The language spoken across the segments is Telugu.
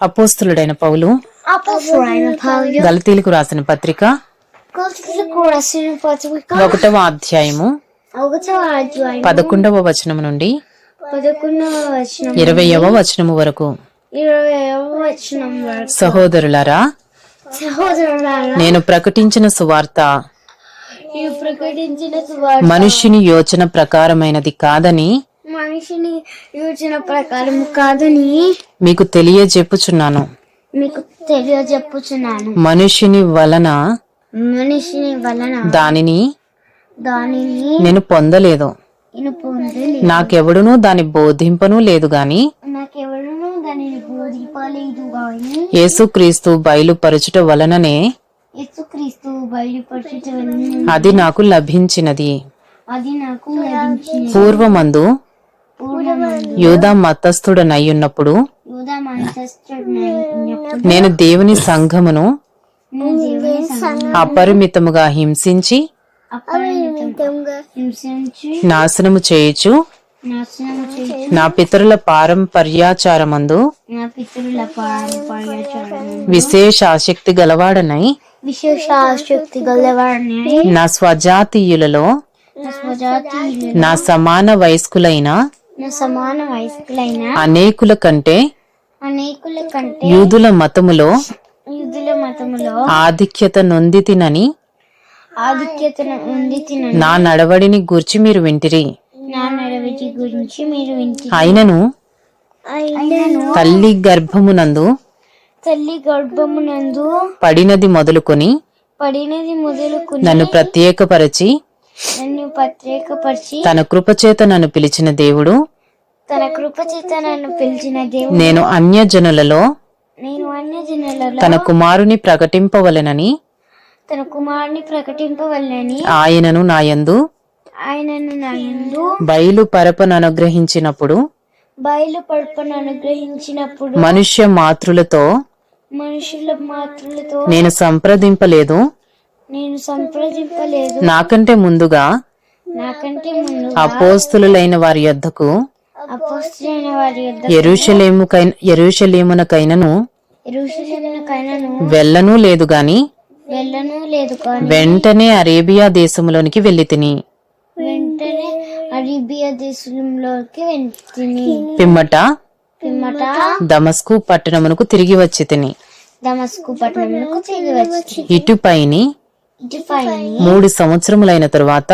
అపోస్తులుడైన పౌలు గలతీలకు రాసిన పత్రిక ఒకటవ అధ్యాయము పదకొండవ వచనము నుండి వచనం ఇరవయవ వచనము వరకు. ఇరవైవ వచనం సహోదరులారా నేను ప్రకటించిన సువార్త నీవు ప్రకటించిన సువార్త మనుష్యుని యోచన ప్రకారమైనది కాదని మనిషిని యోచన ప్రకారం కాదని మీకు తెలియజెప్పుచున్నాను. మీకు తెలియజెప్పుచున్నాను. మనుష్యుని వలన మనిషిని వలన దానిని దానిని నేను పొందలేదు. నేను పొందలేదు. నాకెవడునూ దాని బోధింపను లేదు గాని నాకెవరునూ దానిని బోధింపలేదు గాని యేసుక్రీస్తు బయలుపరచుట వలననే యేసుక్రీస్తు అది నాకు లభించినది. అది నాకు లభించింది పూర్వమందు పూర్వమందు యూదా మతస్థుడనయ్యున్నప్పుడు నేను దేవుని సంఘమును అపరిమితముగా హింసించి నాశనము చేయుచు నాశనం చేసి నా పితరుల పారంపర్యాచారమందు విశేష ఆసక్తి గలవాడనై విశేష ఆసక్తి గలవాడిని నా స్వజాతీయులలో నా సమాన వయస్కులైన సమాన వయస్కులైన అనేకుల కంటే అనేకుల కంటే యూదుల మతములో యూదుల మతములో ఆధిక్యత నొందితినని ఆధిక్యతను ఉంది తిన నా నడవడిని గూర్చి మీరు వింటిరి. నా నడవడి గురించి మీరు వింటి అయినను అయినను తల్లి గర్భమునందు తల్లి గర్భమునందు పడినది మొదలుకొని పడినది మొదలుకుని నన్ను ప్రత్యేకపరచి నన్ను ప్రత్యేకపరిచి తన కృపచేత నన్ను పిలిచిన దేవుడు తన కృప చేత నన్ను పిలిచిన దేవుడు నేను అన్యజనులలో నేను అన్య జనులలో తన కుమారుని ప్రకటింపవలెనని తన కుమారుని ప్రకటింపవల్లని ఆయనను నాయందు ఆయనను నా యందు బయలు పరపను అనుగ్రహించినప్పుడు బయలు పడుపను అనుగ్రహించినప్పుడు మనుష్య మాతృలతో మనుషుల మాత్రులతో నేను సంప్రదింపలేదు. నేను సంప్రదింపలేదు. నాకంటే ముందుగా నాకంటే ముందు అపోస్తులైన వారి యొద్దకు అపోస్తులైన వారి యొద్ద ఎరుషలేముకైన ఎరుషలేమునకైనను ఎరుషలేమునకైనను వెళ్ళనూ లేదు గాని వెళ్ళను లేదు కానీ వెంటనే అరేబియా దేశములోనికి వెళ్ళి తిని. వెంటనే అరేబియా దేశంలోకి వెంటిని పిమ్మట పిమ్మట దమస్కు పట్టణమునకు తిరిగి వచ్చి తిని. దమస్కు పట్టణంకు తిరిగి వచ్చి ఇటుపైని ఇటుపై మూడు సంవత్సరములైన తరువాత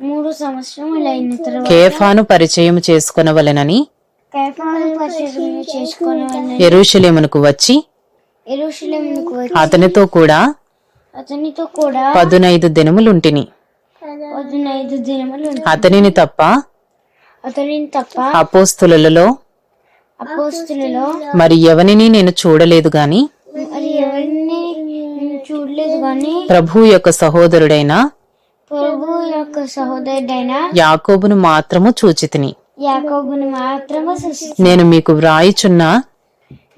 మూడు సంవత్సరములైన తర్వాత కేఫాను పరిచయం చేసుకొనవలెనని ఎరుషలేమునకు వచ్చి అతనితో కూడా అతనితో కూడా పదునైదు దినములుంటిని. అతనిని తప్ప అతనిని తప్ప అపోస్తులలో అపోస్తులలో మరి ఎవనిని నేను చూడలేదు గాని ఎవరిని ప్రభు యొక్క సహోదరుడైన ప్రభు యొక్క సహోదరుడైన యాకోబును మాత్రము చూచితిని. యాకోబుని మాత్రమే నేను మీకు వ్రాయిచున్న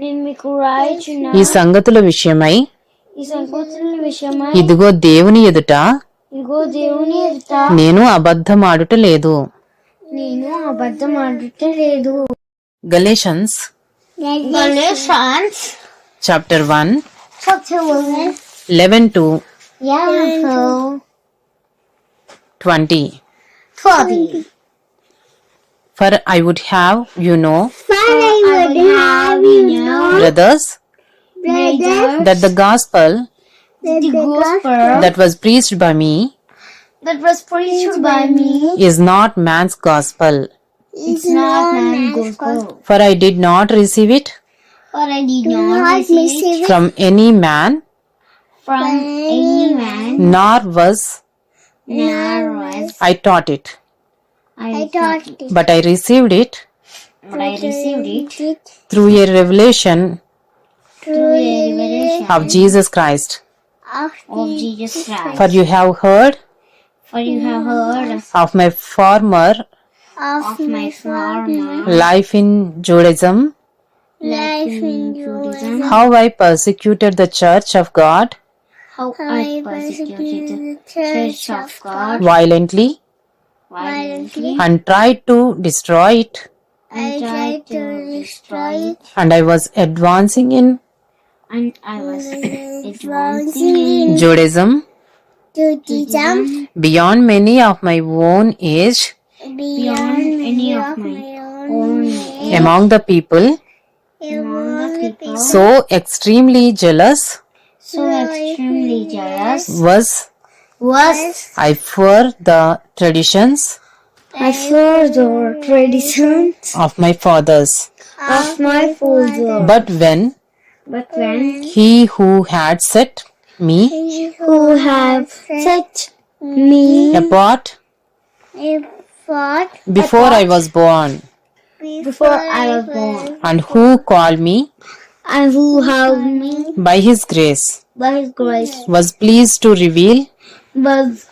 నేను మీకు రాయిచున్న ఈ సంగతుల విషయమై ఈ సంకోచన విషయమై ఇదిగో దేవుని ఎదుట ఇగో దేవుని ఎదుట నేను అబద్ధమాడుట లేదు. నేను అబద్ధం ఆడుట లేదు. గలేషన్స్ Galatians chapter one chapter 1 11 to yellow. 20. For I would have, you know, For I would have you know, brothers, brothers, that the gospel that the gospel that was preached by me that was preached by me is not man's gospel, not man's gospel. for I did not receive it For I did not receive it. from any man, from any man nor was nor was I taught it, I taught it. but I received it. But I received it through a revelation. Through a revelation of Jesus Christ. of Jesus Christ. For you have heard for you have heard of my former of my former life in Judaism, life in Judaism, how I persecuted the church of God how I persecuted the church of God. Violently. Violently. And tried to destroy it. I tried to destroy it. and I was advancing in And I was advancing in Judaism. Judaism. Beyond many of my own age. Beyond any of my own age. among the people, Among the people. So extremely jealous so extremely jealous. Was? Was. I for the traditions I for the traditions of my fathers. of my father. But when But when he who had set me who have set me apart apart before I was born, before I was born, and who called me and who have me by his grace, by His grace, was pleased to reveal was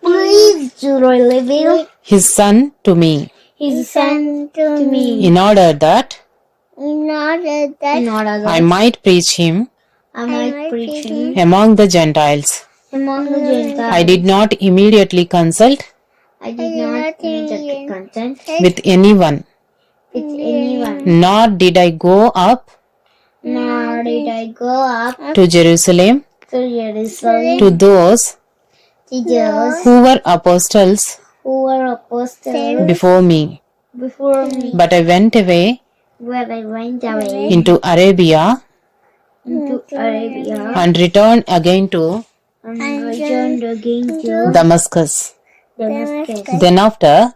pleased to reveal his Son to me, His Son to me, in order that in order that in order I might preach him I might preach Him among the Gentiles. among the Gentiles. I did not immediately consult I did not immediately consent with anyone, with anyone, nor did I go up did I go up? To Jerusalem. To Jerusalem. To those to those who were apostles who were apostles before me, before me, but I went away where I went away into Arabia into Arabia and returned again to and returned again to Damascus. Damascus. Then after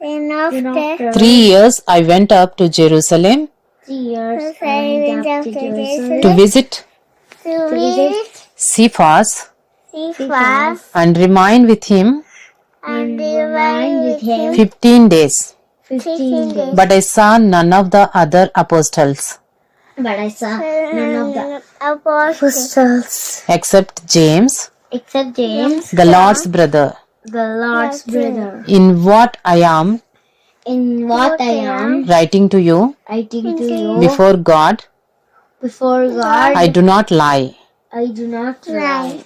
Then after three years, I went up to Jerusalem years, I up to Jerusalem to visit to visit Cephas. Cephas. And remain with him. And remain with him. fifteen days. fifteen days. But I saw none of the other apostles. But I saw none of the apostles. Except James, except James, the Lord's brother. the Lord's brother. In what I am In what I am writing to you? writing to you. Before God, before God, I do not lie. I do not lie.